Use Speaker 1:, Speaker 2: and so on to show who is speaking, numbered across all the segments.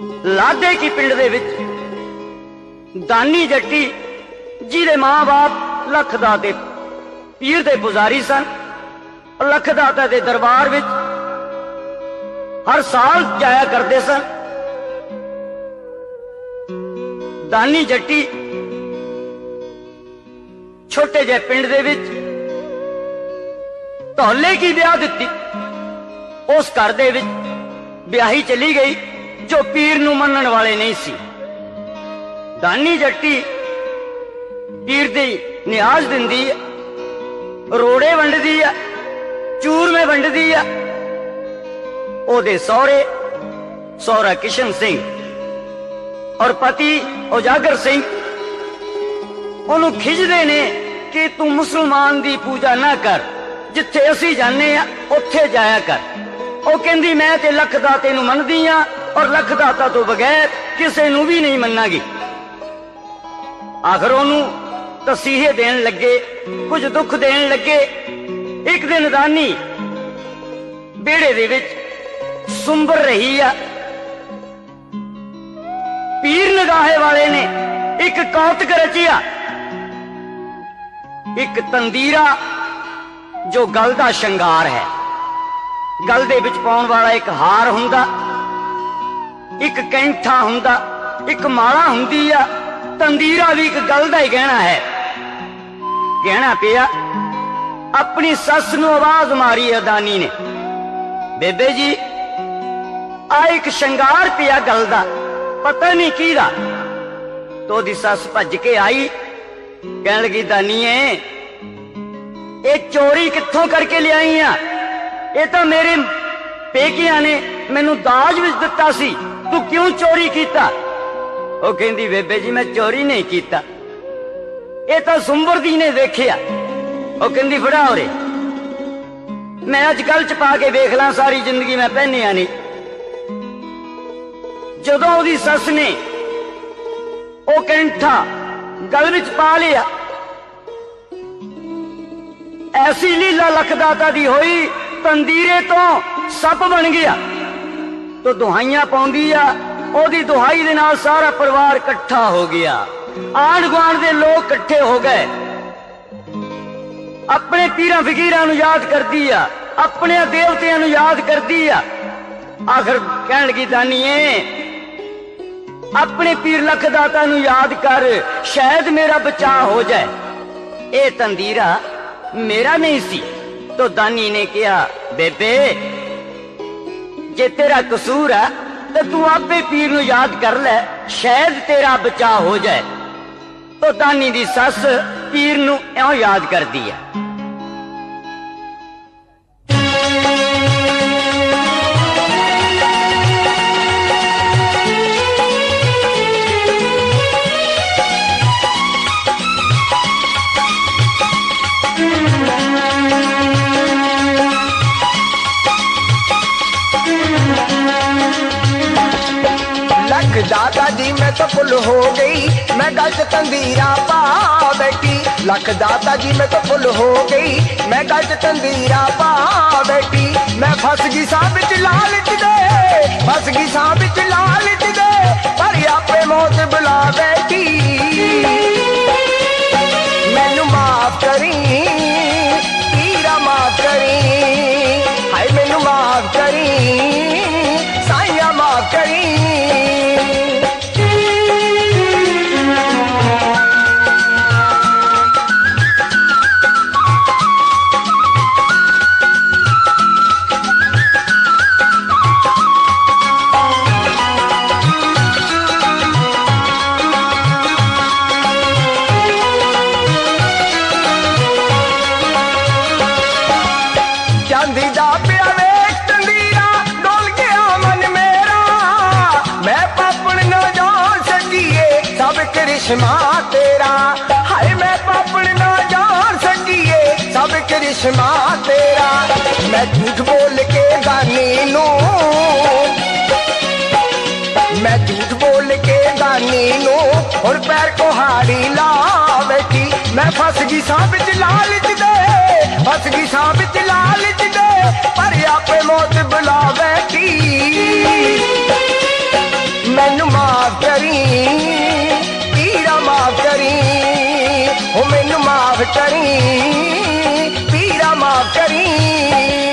Speaker 1: ਲਾਦੇ ਕੀ ਪਿੰਡ ਦੇ ਵਿੱਚ? ਦਾਨੀ ਜੱਟੀ, ਜਿਹਦੇ ਮਾਂ-ਬਾਪ ਲੱਖ ਦਾਤੇ, ਪੀਰ ਦੇ ਪੁਜ਼ਾਰੀ ਸਨ, ਲੱਖ ਦਾਤਾ ਦੇ ਦਰਬਾਰ ਵਿੱਚ ਹਰ ਸਾਲ ਜਾਇਆ ਕਰਦੇ ਸਨ। ਦਾਨੀ ਜੱਟੀ ਛੋਟੇ ਜਿਹੇ ਪਿੰਡ ਦੇ ਵਿੱਚ ਧੌਲੇ ਕੀ ਵਿਆਹ ਦਿੱਤੀ? ਉਸ ਘਰ ਦੇ ਵਿੱਚ ਵਿਆਹੀ ਚਲੀ ਗਈ। ਜੋ ਪੀਰ ਨੂੰ ਮੰਨਣ ਵਾਲੇ ਨਹੀਂ ਸੀ। ਦਾਨੀ ਜੱਟੀ ਪੀਰ ਦੀ ਨਿਆਜ਼ ਦਿੰਦੀ ਹੈ ਰੋੜੇ ਵੰਡਦੀ ਆ, ਚੂਰਮੇ ਵੰਡਦੀ ਆ। ਉਹਦੇ ਸਹੁਰੇ ਸਹੁਰਾ ਕਿਸ਼ਨ ਸਿੰਘ ਔਰ ਪਤੀ ਉਜਾਗਰ ਸਿੰਘ, ਉਹਨੂੰ ਖਿੱਚਦੇ ਨੇ ਕਿ ਤੂੰ ਮੁਸਲਮਾਨ ਦੀ ਪੂਜਾ ਨਾ ਕਰ, ਜਿੱਥੇ ਅਸੀਂ ਜਾਂਦੇ ਆ, ਉੱਥੇ ਜਾਇਆ ਕਰ। ਉਹ ਕਹਿੰਦੀ, ਮੈਂ ਤੇ ਲੱਖ ਦਾ ਤੈਨੂੰ ਮੰਨਦੀ ਆ ਔਰ ਲੱਖ ਦਾਤਾ ਤੋਂ ਬਗੈਰ ਕਿਸੇ ਨੂੰ ਵੀ ਨਹੀਂ ਮੰਨਾਂਗੇ। ਆਖਰ ਉਹਨੂੰ ਤਸੀਹੇ ਦੇਣ ਲੱਗੇ, ਕੁਝ ਦੁੱਖ ਦੇਣ ਲੱਗੇ। ਇੱਕ ਦਿਨ ਦਾਨੀ ਬੇੜੇ ਦੇ ਵਿੱਚ ਸੁੰਬਰ ਰਹੀ ਆ। ਪੀਰ ਨਗਾਹੇ ਵਾਲੇ ਨੇ ਇੱਕ ਕੌਤਕ ਰਚਿਆ। ਇੱਕ ਤੰਦੀਰਾ ਜੋ ਗਲ ਦਾ ਸ਼ਿੰਗਾਰ ਹੈ। ਗਲ ਦੇ ਵਿੱਚ ਪਾਉਣ ਵਾਲਾ ਇੱਕ ਹਾਰ ਹੁੰਦਾ। ਇੱਕ ਕੈਂਠਾ ਹੁੰਦਾ, ਇੱਕ ਮਾਲਾ ਹੁੰਦੀ ਆ, ਤੰਦੀਰਾ ਵੀ ਇੱਕ ਗੱਲ ਦਾ ਹੀ ਗਹਿਣਾ ਹੈ। ਗਹਿਣਾ ਪਿਆ, ਆਪਣੀ ਸੱਸ ਨੂੰ ਆਵਾਜ਼ ਮਾਰੀ ਅਦਾਨੀ ਨੇ। ਬੇਬੇ ਜੀ, ਆ ਇੱਕ ਸ਼ਿੰਗਾਰ ਪਿਆ ਗੱਲ ਦਾ, ਪਤਾ ਨਹੀਂ ਕਿਹਦਾ। ਤੋ ਦੀ ਸੱਸ ਭੱਜ ਕੇ ਆਈ, ਕਹਿਣ ਲੱਗੀ ਦਾਨੀਏ ਇਹ ਚੋਰੀ ਕਿੱਥੋਂ ਕਰਕੇ ਲਿਆਈ ਆ? ਇਹ ਤਾਂ ਮੇਰੇ ਪੇਕਿਆਂ ਨੇ ਮੈਨੂੰ ਦਾਜ ਵਿੱਚ ਦਿੱਤਾ ਸੀ। ਤੂੰ ਕਿਉਂ ਚੋਰੀ ਕੀਤਾ? ਉਹ ਕਹਿੰਦੀ, ਬੇਬੇ ਜੀ, ਮੈਂ ਚੋਰੀ ਨਹੀਂ ਕੀਤਾ। ਇਹ ਤਾਂ ਸੁੰਬਰਦੀ ਨੇ ਵੇਖਿਆ। ਉਹ ਕਹਿੰਦੀ, ਫੜਾ ਉਰੇ। ਮੈਂ ਅੱਜ ਕੱਲ ਚ ਪਾ ਕੇ ਵੇਖ ਲਾਂ, ਸਾਰੀ ਜ਼ਿੰਦਗੀ ਮੈਂ ਪਹਿਨਿਆ ਨਹੀਂ। ਜਦੋਂ ਉਹਦੀ ਸੱਸ ਨੇ ਉਹ ਕੈਂਠਾ ਗਲ ਵਿੱਚ ਪਾ ਲਿਆ, ਐਸੀ ਲੀਲਾ ਲਖਦਾਤਾ ਦੀ ਹੋਈ, ਤੰਦੀਰੇ ਤੋਂ ਸੱਪ ਬਣ ਗਿਆ। ਤੋ ਦੁਹਾਈਆਂ ਪਾਉਂਦੀ ਆ, ਉਹਦੀ ਦੁਹਾਈ ਦੇ ਨਾਲ ਸਾਰਾ ਪਰਿਵਾਰ ਇਕੱਠਾ ਹੋ ਗਿਆ। ਆਂਢ ਗੁਆਂਢ ਦੇ ਲੋਕ ਇਕੱਠੇ ਹੋ ਗਏ। ਆਪਣੇ ਪੀਰਾਂ ਫਕੀਰਾਂ ਨੂੰ ਯਾਦ ਕਰਦੀ ਆ ਆਪਣੇ ਦੇਵਤਿਆਂ ਨੂੰ ਯਾਦ ਕਰਦੀ ਆ। ਆਖਰ ਕਹਿਣ ਲੱਗੀ ਦਾਨੀਏ, ਆਪਣੇ ਪੀਰ ਲਖਦਾਤਾ ਨੂੰ ਯਾਦ ਕਰ, ਸ਼ਾਇਦ ਮੇਰਾ ਬਚਾਅ ਹੋ ਜਾਏ। ਇਹ ਤੰਦੀਰਾ ਮੇਰਾ ਨਹੀਂ ਸੀ, ਤੋ ਦਾਨੀ ਨੇ ਕਿਹਾ, ਬੇਬੇ ਜੇ ਤੇਰਾ ਕਸੂਰ ਹੈ, ਤੇ ਤੂੰ ਆਪੇ ਪੀਰ ਨੂੰ ਯਾਦ ਕਰ ਲੈ, ਸ਼ਾਇਦ ਤੇਰਾ ਬਚਾਅ ਹੋ ਜਾਏ। ਤੋਤਾਨੀ ਦੀ ਸੱਸ ਪੀਰ ਨੂੰ ਇਉਂ ਯਾਦ ਕਰਦੀ ਹੈ।
Speaker 2: ਫੁੱਲ ਹੋ ਗਈ। ਮੈਂ ਗੱਲ ਚ ਤੰਦੀਰਾ ਪਾ ਬੈਠੀ। ਲੱਖ ਦਾਤਾ ਜੀ, ਮੈਂ ਤਾਂ ਫੁੱਲ ਹੋ ਗਈ। ਮੈਂ ਗੱਲ ਤੰਦੀਰਾ ਪਾ ਬੈਠੀ। ਮੈਂ ਫਸ ਗਈ ਸਾਹ ਵਿੱਚ ਲਾਲਚ ਦੇ। ਫਸ ਗਈ ਸਾਹ ਵਿੱਚ ਲਾਲਚ ਦੇ। ਪਰ ਆਪੇ ਮੌਤ ਬੁਲਾ ਬੈਠੀ। ਮੈਨੂੰ ਮਾਫ ਕਰੀ। ਪੀਰਾ ਮਾਫ ਕਰੀ। ਹਾਏ, ਮੈਨੂੰ ਮਾਫ ਕਰੀ। ਸਾਈਆ ਮਾਫ ਕਰੀ। ਕਰਿਸ਼ਮਾ ਤੇਰਾ। ਹਾਏ, ਮੈਂ ਪਾਪਣ ਨਾ ਜਾਣ ਸਕੀਏ। ਸਭ ਕਰਿਸ਼ਮਾ ਤੇਰਾ। ਮੈਂ ਝੂਠ ਬੋਲ ਕੇ ਗਾਨੀ ਨੂੰ। ਮੈਂ ਝੂਠ ਬੋਲ ਕੇ ਦਾਨੀ ਨੂੰ। ਹੁਣ ਪੈਰ ਕੋਹਾੜੀ ਲਾ ਬੈਠੀ। ਮੈਂ ਫਸ ਗਈ ਸਾਹ ਵਿੱਚ ਲਾਲਚ ਦੇ। ਫਸ ਗਈ ਸਾਹ ਵਿੱਚ ਲਾਲਚ ਦੇ। ਪਰ ਆਪੇ ਮੌਤ ਬੁਲਾ ਬੈਠੀ।
Speaker 3: ਕਰੀ। ਪੀਰਾ ਮਾਫ ਕਰੀ।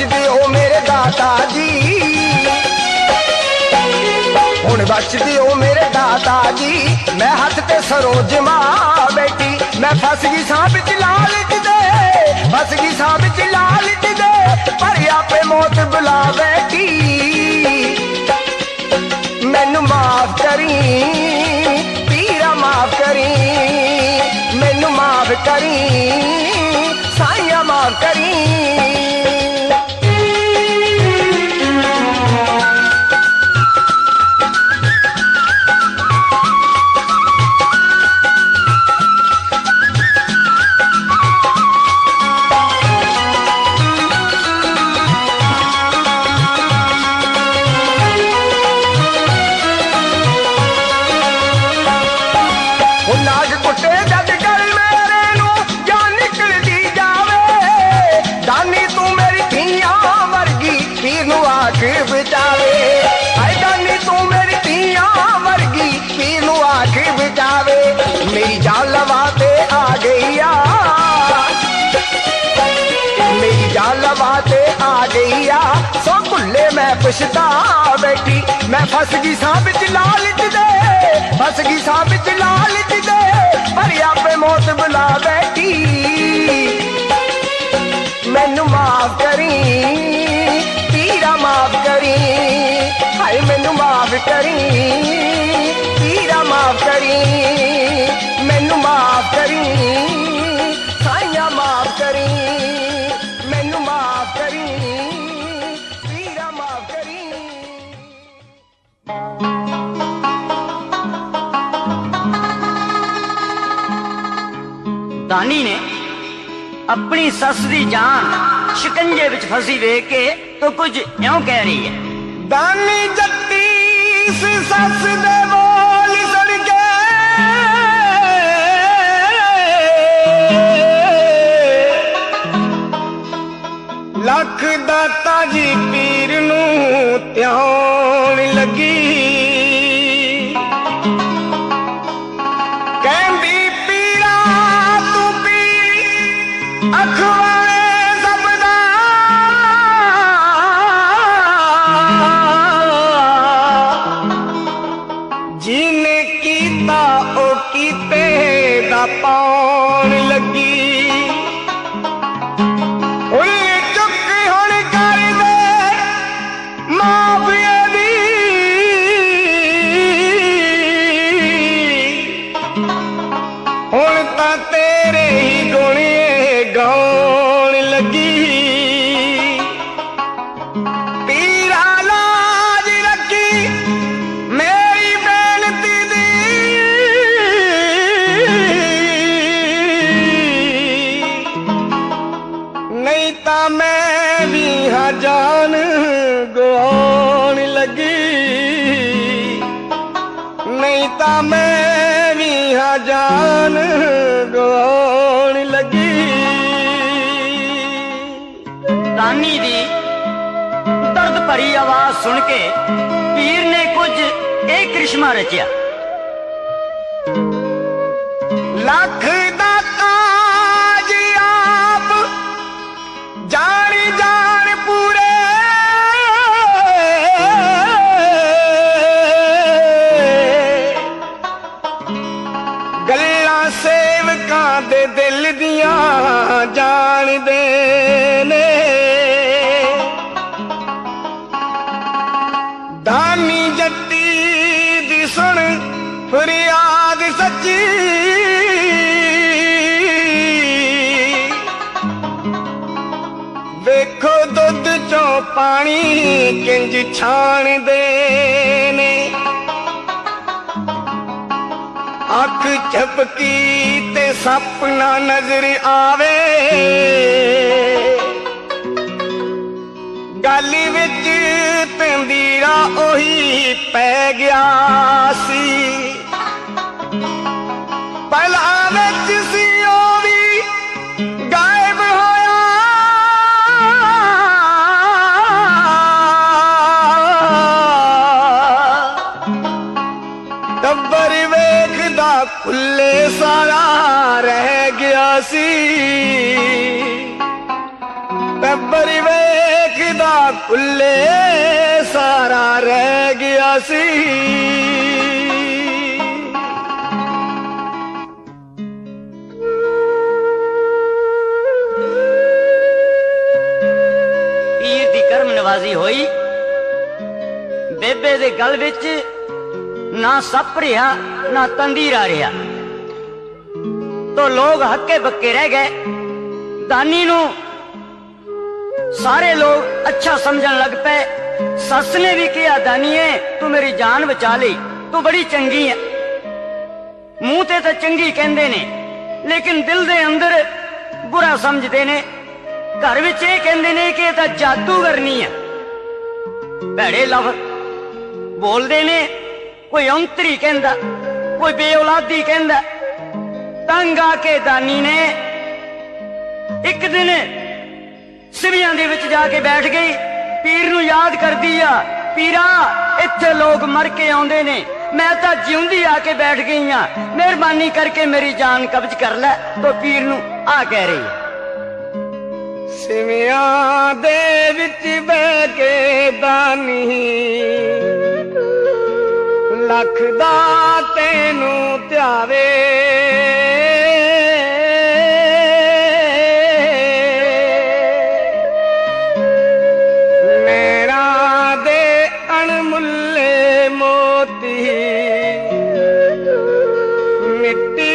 Speaker 3: ਹੁਣ ਬਖਸ਼ ਮੇਰੇ ਦਾਤਾ ਜੀ। ਹੁਣ ਬਖਸ਼ਦੇ ਦਿਓ ਮੇਰੇ ਦਾਤਾ ਜੀ। ਮੈਂ ਹੱਥ ਤੇ ਸਰੋਜ ਸਰੋਜਮਾ ਬੈਠੀ, ਮੈਂ ਫਸ ਗਈ ਸਾਹ ਵਿੱਚ ਲਾਲਚ ਦੇ ਫਸ ਗਈ ਸਾਹ ਵਿੱਚ ਲਾਲਚ ਦੇ ਪਰ ਆਪੇ ਮੌਤ ਬੁਲਾ ਬੈਠੀ। ਮੈਨੂੰ ਮਾਫ ਕਰੀ, ਪੀਰਾ ਮਾਫ ਕਰੀ, ਮੈਨੂੰ ਮਾਫ ਕਰੀ, ਸਾਈਆ ਮਾਫ ਕਰੀ। ਪਛਤਾ ਬੈਠੀ ਮੈਂ ਫਸ ਗਈ ਸਾਂ ਵਿੱਚ ਲਾਲਚ ਦੇ। ਫਸ ਗਈ ਸਾਂ ਵਿੱਚ ਲਾਲਚ ਦੇ। ਪਰ ਆਪੇ ਮੌਤ ਬੁਲਾ ਬੈਠੀ ਮੈਨੂੰ ਮਾਫ ਕਰੀ, ਤੀਰਾ ਮਾਫ ਕਰੀ, ਹਾਏ ਮੈਨੂੰ ਮਾਫ ਕਰੀ।
Speaker 1: ਦਾਨੀ ਨੇ ਆਪਣੀ ਸੱਸ ਦੀ ਜਾਨ ਸ਼ਿਕੰਜੇ ਵਿੱਚ ਫਸੀ ਵੇਖ ਕੇ ਤੋ ਕੁਝ ਇਉਂ ਕਹਿ ਰਹੀ ਹੈ।
Speaker 3: ਦਾਨੀ ਜੱਟੀ ਸੱਸ ਦੇ ਤੇਰੇ ਹੀ ਗੁਣੇ ਗਾਉਣ ਲੱਗੀ।
Speaker 1: ਸੁਣ ਕੇ ਪੀਰ ਨੇ ਕੁਝ ਇਹ ਕ੍ਰਿਸ਼ਮਾ ਰਚਿਆ।
Speaker 3: ਲੱਖ ਕਿੰਜ ਛਾਣਦੇ ਨੇ। ਅੱਖ ਝਪਕੀ ਤੇ ਸੱਪ ਨਾ ਨਜ਼ਰ ਆਵੇ। ਗੱਲ ਵਿੱਚ ਤੰਦੀਰਾ ਉਹੀ ਪੈ ਗਿਆ ਸੀ। ਪਹਿਲਾਂ ਵਿੱਚ ਵੇਖਦਾ ਸਾਰਾ ਰਹਿ ਗਿਆ ਸੀ।
Speaker 1: ਪੀਰ ਦੀ ਕਰਮ ਨਵਾਜ਼ੀ ਹੋਈ। ਬੇਬੇ ਦੇ ਗਲ ਵਿੱਚ ਨਾ ਸੱਪ ਰਿਹਾ, ਨਾ ਤੰਦੀਰਾ ਰਿਹਾ। ਤੋ ਲੋਕ ਹੱਕੇ ਬੱਕੇ ਰਹਿ ਗਏ। ਦਾਨੀ ਨੂੰ ਸਾਰੇ ਲੋਗ ਅੱਛਾ ਸਮਝਣ ਲੱਗ ਪਏ। ਸੱਸ ਨੇ ਵੀ ਕਿਹਾ, ਦਾਨੀਏ, ਤੂੰ ਮੇਰੀ ਜਾਨ ਬਚਾ ਲਈ। ਤੂੰ ਬੜੀ ਚੰਗੀ ਹੈ ਮੂੰਹ ਤੇ ਤਾਂ ਚੰਗੀ ਕਹਿੰਦੇ ਨੇ, ਲੇਕਿਨ ਦਿਲ ਦੇ ਅੰਦਰ ਬੁਰਾ ਸਮਝਦੇ ਨੇ। ਘਰ ਵਿੱਚ ਇਹ ਕਹਿੰਦੇ ਨੇ ਕਿ ਇਹ ਤਾਂ ਜਾਦੂਗਰਨੀ ਹੈ ਭੈੜੇ ਲਫ਼ਜ਼ ਬੋਲਦੇ ਨੇ, ਕੋਈ ਔਂਤਰੀ ਕਹਿੰਦਾ, ਕੋਈ ਬੇਔਲਾਦੀ ਕਹਿੰਦਾ। ਤੰਗ ਆ ਕੇ ਦਾਨੀ ਨੇ, ਇੱਕ ਦਿਨ ਸਿਵਿਆਂ ਦੇ ਵਿੱਚ ਜਾ ਕੇ ਬੈਠ ਗਈ। ਪੀਰ ਨੂੰ ਯਾਦ ਕਰਦੀ ਆ, ਪੀਰਾ, ਇੱਥੇ ਲੋਕ ਮਰ ਕੇ ਆਉਂਦੇ ਨੇ। ਮੈਂ ਤਾਂ ਜਿਉਂਦੀ ਆ ਕੇ ਬੈਠ ਗਈ ਆ। ਮਿਹਰਬਾਨੀ ਕਰਕੇ ਮੇਰੀ ਜਾਨ ਕਬਜ਼ ਕਰ ਲੈ, ਤੋ ਪੀਰ ਨੂੰ ਆ ਕਹਿ ਰਹੀ ਹੈ
Speaker 3: ਸਿਵਿਆਂ ਦੇ ਵਿੱਚ ਬਹਿ ਕੇ ਦਾਨੀ ਲੱਖ ਦਾ ਤੈਨੂੰ ਧਿਆਵੇ।
Speaker 1: விட்டு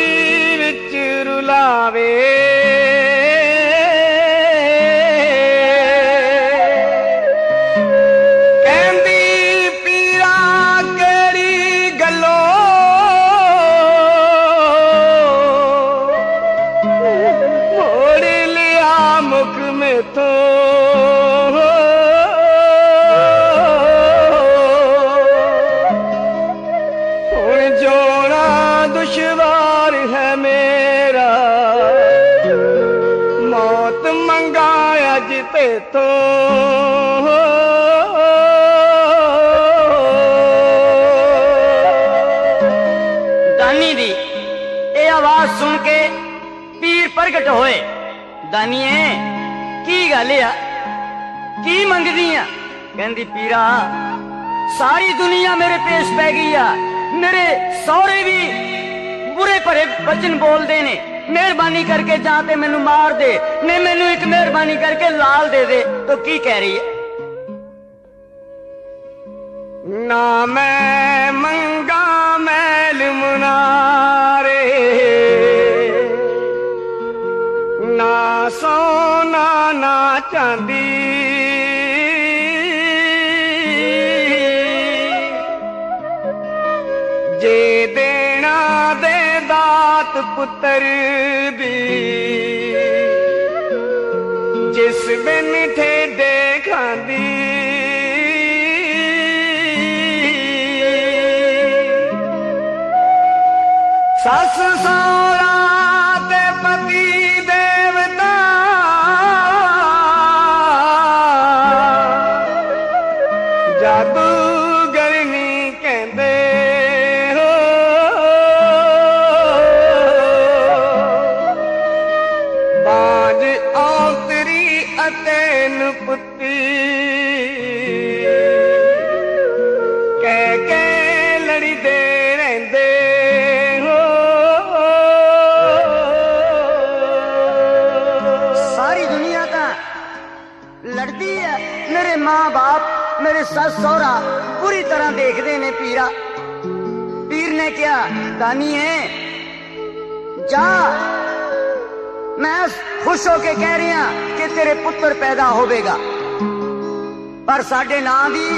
Speaker 1: ਪ੍ਰਗਟ ਹੋਏ। ਦਾਨੀਏ, ਕੀ ਗੱਲ ਆ? ਕੀ ਮੰਗਦੀ ਆ? ਕਹਿੰਦੀ, ਪੀਰਾ, ਸਾਰੀ ਦੁਨੀਆ ਮੇਰੇ ਪੇਸ਼ ਪੈ ਗਈ ਆ। ਮੇਰੇ ਸਹੁਰੇ ਵੀ ਬੁਰੇ ਭਰੇ ਬਚਨ ਬੋਲਦੇ ਨੇ। ਮਿਹਰਬਾਨੀ ਕਰਕੇ ਜਾਂ ਤੇ ਮੈਨੂੰ ਮਾਰ ਦੇ। ਨੇ ਮੈਨੂੰ ਇੱਕ ਮਿਹਰਬਾਨੀ ਕਰਕੇ ਲਾਲ ਦੇ ਦੇ। ਤੋ ਕੀ ਕਹਿ ਰਹੀ ਹੈ
Speaker 3: ਨਾ ਮੈਂ ਮੰਗ ਦਾਤ ਪੁੱਤਰ ਦੀ ਜਿਸ ਬਿਨ ਠੇਡੇ ਅਤੇ ਨੁਪਤੀ ਕਹਿ ਕੇ ਲੜਦੇ ਰਹਿੰਦੇ ਹੋ
Speaker 1: ਸਾਰੀ ਦੁਨੀਆ ਤਾਂ ਲੜਦੀ ਹੈ ਮੇਰੇ ਮਾਂ-ਬਾਪ ਮੇਰੇ ਸੱਸ ਸਹੁਰਾ ਪੂਰੀ ਤਰ੍ਹਾਂ ਦੇਖਦੇ ਨੇ ਪੀਰਾ ਪੀਰ ਨੇ ਕਿਹਾ ਦਾਨੀਏ ਜਾ ਮੈਂ ਖੁਸ਼ ਹੋ ਕੇ ਕਹਿ ਰਿਹਾ ਕਿ ਤੇਰੇ ਪੁੱਤਰ ਪੈਦਾ ਹੋਵੇਗਾ। ਪਰ ਸਾਡੇ ਨਾਂ ਦੀ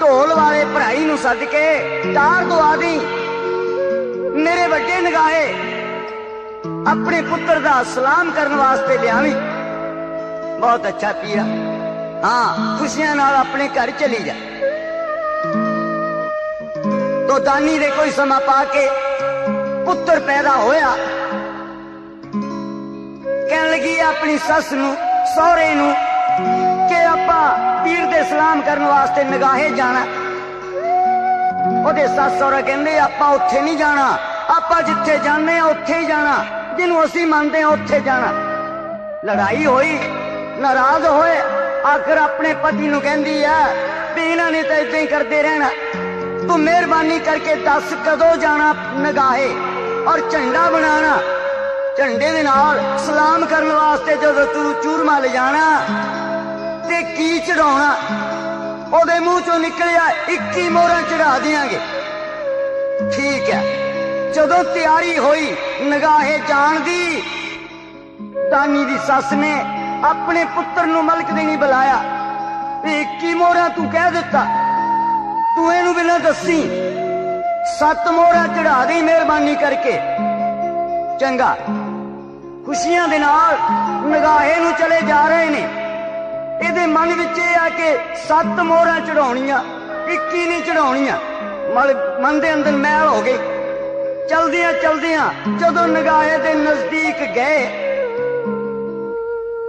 Speaker 1: ਢੋਲ ਵਾਲੇ ਭਰਾਈ ਨੂੰ ਸੱਦ ਕੇ ਤਾਰ ਦਵਾ ਦੀ। ਮੇਰੇ ਵੱਡੇ ਨਗਾਹੇ, ਆਪਣੇ ਪੁੱਤਰ ਦਾ ਸਲਾਮ ਕਰਨ ਵਾਸਤੇ ਲਿਆਵੀਂ। ਬਹੁਤ ਅੱਛਾ ਪੀਆ ਹਾਂ, ਖੁਸ਼ੀਆਂ ਨਾਲ ਆਪਣੇ ਘਰ ਚਲੀ ਜਾ। ਤੋ ਦਾਨੀ ਦੇ ਕੋਈ ਸਮਾਂ ਪਾ ਕੇ ਪੁੱਤਰ ਪੈਦਾ ਹੋਇਆ। ਕਹਿਣ ਲੱਗੀ ਆਪਣੀ ਸੱਸ ਨੂੰ, ਸਹੁਰੇ ਨੂੰ, ਕਿ ਆਪਾਂ ਪੀਰ ਦੇ ਸਲਾਮ ਕਰਨ ਵਾਸਤੇ ਨਗਾਹੇ ਜਾਣਾ। ਉਹਦੇ ਸੱਸ ਸਹੁਰਾ ਕਹਿੰਦੇ, ਆਪਾਂ ਉੱਥੇ ਨਹੀਂ ਜਾਣਾ। ਆਪਾਂ ਜਿੱਥੇ ਜਾਂਦੇ ਆ ਉੱਥੇ ਹੀ ਜਾਣਾ। ਜਿਹਨੂੰ ਅਸੀਂ ਮੰਨਦੇ ਆ ਉੱਥੇ ਜਾਣਾ। ਲੜਾਈ ਹੋਈ, ਨਾਰਾਜ਼ ਹੋਏ, ਆਖਰ ਆਪਣੇ ਪਤੀ ਨੂੰ ਕਹਿੰਦੀ ਆ ਵੀ ਇਹਨਾਂ ਨੇ ਤਾਂ ਇਦਾਂ ਹੀ ਕਰਦੇ ਰਹਿਣਾ। ਤੂੰ ਮਿਹਰਬਾਨੀ ਕਰਕੇ ਦੱਸ ਕਦੋਂ ਜਾਣਾ ਨਗਾਹੇ ਔਰ ਝੰਡਾ ਬਣਾਣਾ ਝੰਡੇ ਦੇ ਨਾਲ ਸਲਾਮ ਕਰਨ ਵਾਸਤੇ ਜਦੋਂ ਤੂੰ ਚੂਰਮਾ ਲਿਜਾਣਾ ਤੇ ਕੀ ਚੜਾਉਣਾ, ਉਹਦੇ ਮੂੰਹ ਚੋਂ ਨਿਕਲਿਆ 21 ਮੋਹਰਾਂ ਚੜਾ ਦਿਆਂਗੇ। ਠੀਕ ਹੈ, ਜਦੋਂ ਤਿਆਰੀ ਹੋਈ ਨਗਾਹੇ ਜਾਣ ਦੀ, ਦਾਨੀ ਦੀ ਸੱਸ ਨੇ ਆਪਣੇ ਪੁੱਤਰ ਨੂੰ ਮਲਕ ਦੇਣੀ ਬੁਲਾਇਆ, ਵੀ 21 ਮੋਹਰਾਂ ਤੂੰ ਕਹਿ ਦਿੱਤਾ। ਤੂੰ ਇਹਨੂੰ ਬਿਨਾਂ ਦੱਸੀ ਸੱਤ ਮੋਹਰਾਂ ਚੜਾ ਦੇ ਮਿਹਰਬਾਨੀ ਕਰਕੇ। ਚੰਗਾ। ਖੁਸ਼ੀਆਂ ਦੇ ਨਾਲ ਨਗਾਹੇ ਨੂੰ ਚਲੇ ਜਾ ਰਹੇ ਨੇ। ਇਹਦੇ ਮਨ ਵਿੱਚ ਇਹ ਆ ਕਿ ਸੱਤ ਮੋਹਰਾਂ ਚੜਾਉਣੀਆਂ 21 ਨਹੀਂ ਚੜਾਉਣੀਆਂ ਮਨ ਮਨ ਦੇ ਅੰਦਰ ਮੈਲ ਹੋ ਗਈ। ਚਲਦਿਆਂ ਚਲਦਿਆਂ ਜਦੋਂ ਨਗਾਹੇ ਦੇ ਨਜ਼ਦੀਕ ਗਏ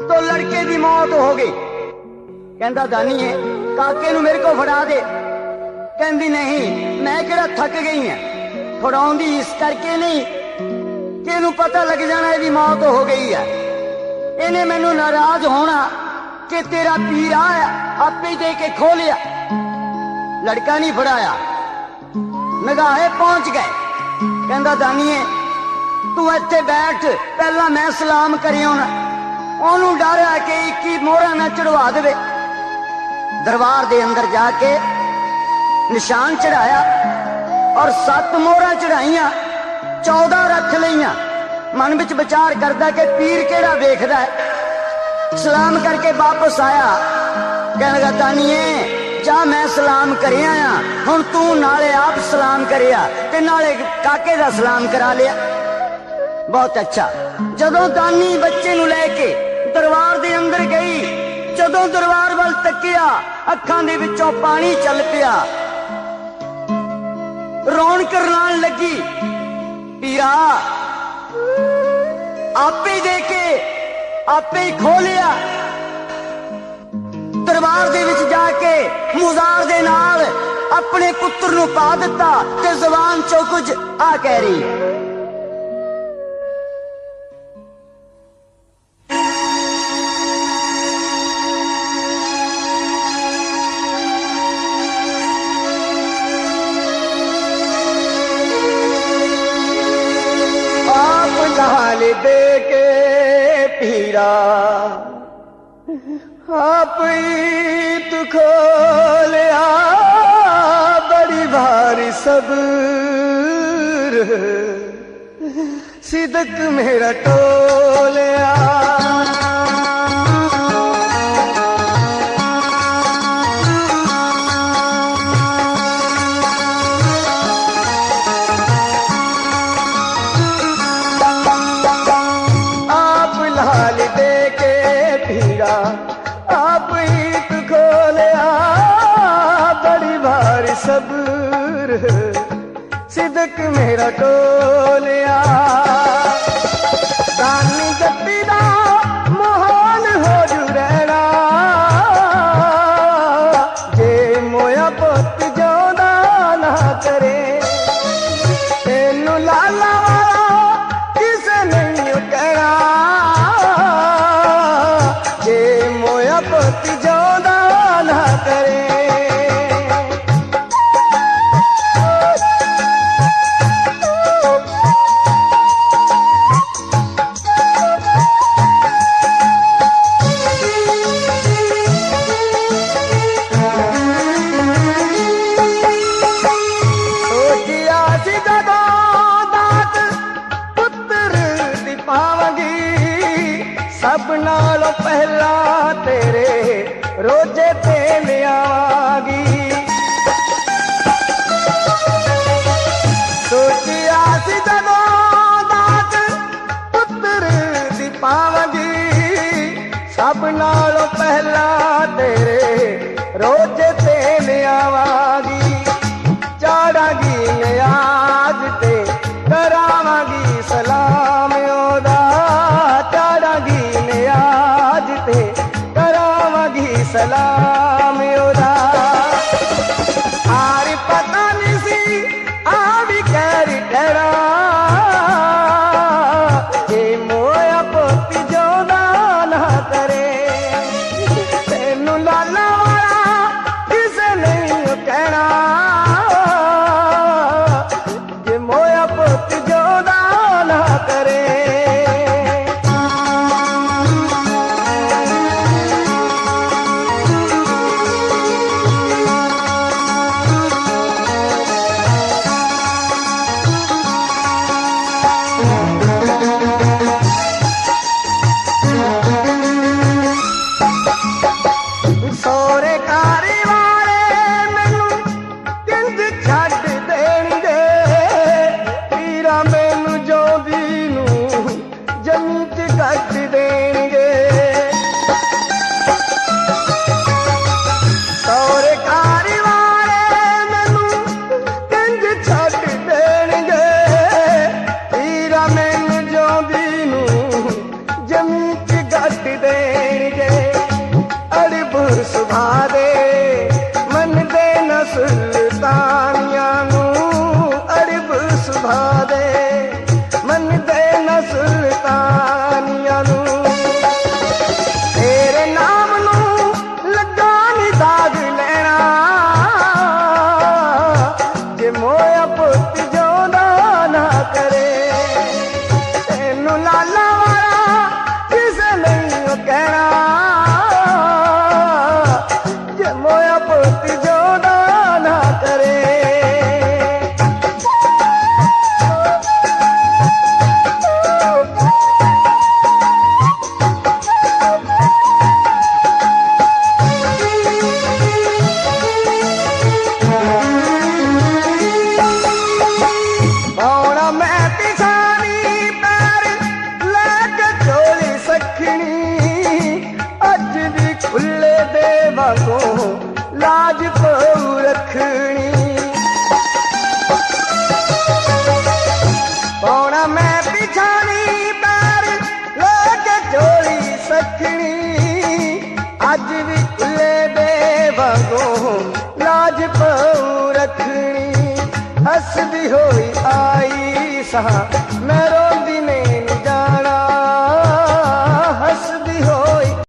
Speaker 1: ਤਾਂ ਲੜਕੇ ਦੀ ਮੌਤ ਹੋ ਗਈ। ਕਹਿੰਦਾ, ਦਾਨੀਏ, ਕਾਕੇ ਨੂੰ ਮੇਰੇ ਕੋਲ ਫੜਾ ਦੇ। ਕਹਿੰਦੀ, ਨਹੀਂ, ਮੈਂ ਕਿਹੜਾ ਥੱਕ ਗਈ ਆ। ਫੜਾਉਂਦੀ ਇਸ ਕਰਕੇ ਨਹੀਂ ਇਹਨੂੰ ਪਤਾ ਲੱਗ ਜਾਣਾ ਇਹਦੀ ਮੌਤ ਹੋ ਗਈ ਹੈ। ਇਹਨੇ ਮੈਨੂੰ ਨਾਰਾਜ਼ ਹੋਣਾ ਕਿ ਤੇਰਾ ਪੀਰ ਆਇਆ, ਆਪੇ ਦੇ ਕੇ ਖੋਲਿਆ। ਲੜਕਾ ਨਹੀਂ ਫੜਾਇਆ। ਨਗਾਹੇ ਪਹੁੰਚ ਗਏ। ਕਹਿੰਦਾ, ਦਾਨੀਏ, ਤੂੰ ਇੱਥੇ ਬੈਠ, ਪਹਿਲਾਂ ਮੈਂ ਸਲਾਮ ਕਰਿਓ ਨਾ ਉਹਨੂੰ ਡਰ ਆ ਕਿ 21 ਮੋਹਰਾਂ ਨਾ ਚੜਵਾ ਦੇਵੇ। ਦਰਬਾਰ ਦੇ ਅੰਦਰ ਜਾ ਕੇ ਨਿਸ਼ਾਨ ਚੜਾਇਆ ਔਰ ਸੱਤ ਮੋਹਰਾਂ ਚੜਾਈਆਂ 14 ਰੱਖ ਲਈਆਂ। ਮਨ ਵਿੱਚ ਵਿਚਾਰ ਕਰਦਾ ਕਿ ਪੀਰ ਕਿਹੜਾ ਵੇਖਦਾ ਹੈ? ਸਲਾਮ ਕਰਕੇ ਵਾਪਸ ਆਇਆ। ਕਹਿਣ ਲੱਗਾ ਤਾਨੀਏ ਜਾ ਮੈਂ ਸਲਾਮ ਕਰਿਆ ਆ। ਹੁਣ ਤੂੰ ਨਾਲੇ ਆਪ ਸਲਾਮ ਕਰਿਆ ਤੇ ਨਾਲੇ ਕਾਕੇ ਦਾ ਸਲਾਮ ਕਰਾ ਲਿਆ। ਬਹੁਤ ਅੱਛਾ। ਜਦੋਂ ਦਾਨੀ ਬੱਚੇ ਨੂੰ ਲੈ ਕੇ ਦਰਬਾਰ ਦੇ ਅੰਦਰ ਗਈ, ਜਦੋਂ ਦਰਬਾਰ ਵੱਲ ਤੱਕਿਆ, ਅੱਖਾਂ ਦੇ ਵਿੱਚੋਂ ਪਾਣੀ ਚੱਲ ਪਿਆ। ਰੌਣਕ ਰਲਾਣ ਲੱਗੀ। ਪੀਰਾ ਆਪੇ ਦੇ ਕੇ, ਆਪੇ ਹੀ ਖੋਲਿਆ ਦਰਬਾਰ ਦੇ ਵਿੱਚ ਜਾ ਕੇ ਮੁਜ਼ਾਰ ਦੇ ਨਾਲ ਆਪਣੇ ਪੁੱਤਰ ਨੂੰ ਪਾ ਦਿੱਤਾ ਤੇ ਜ਼ਬਾਨ ਚੋਂ ਕੁਝ ਆ ਕਹਿ ਰਹੀ।
Speaker 3: ਮੇਰਾ ਟੋਲਿਆ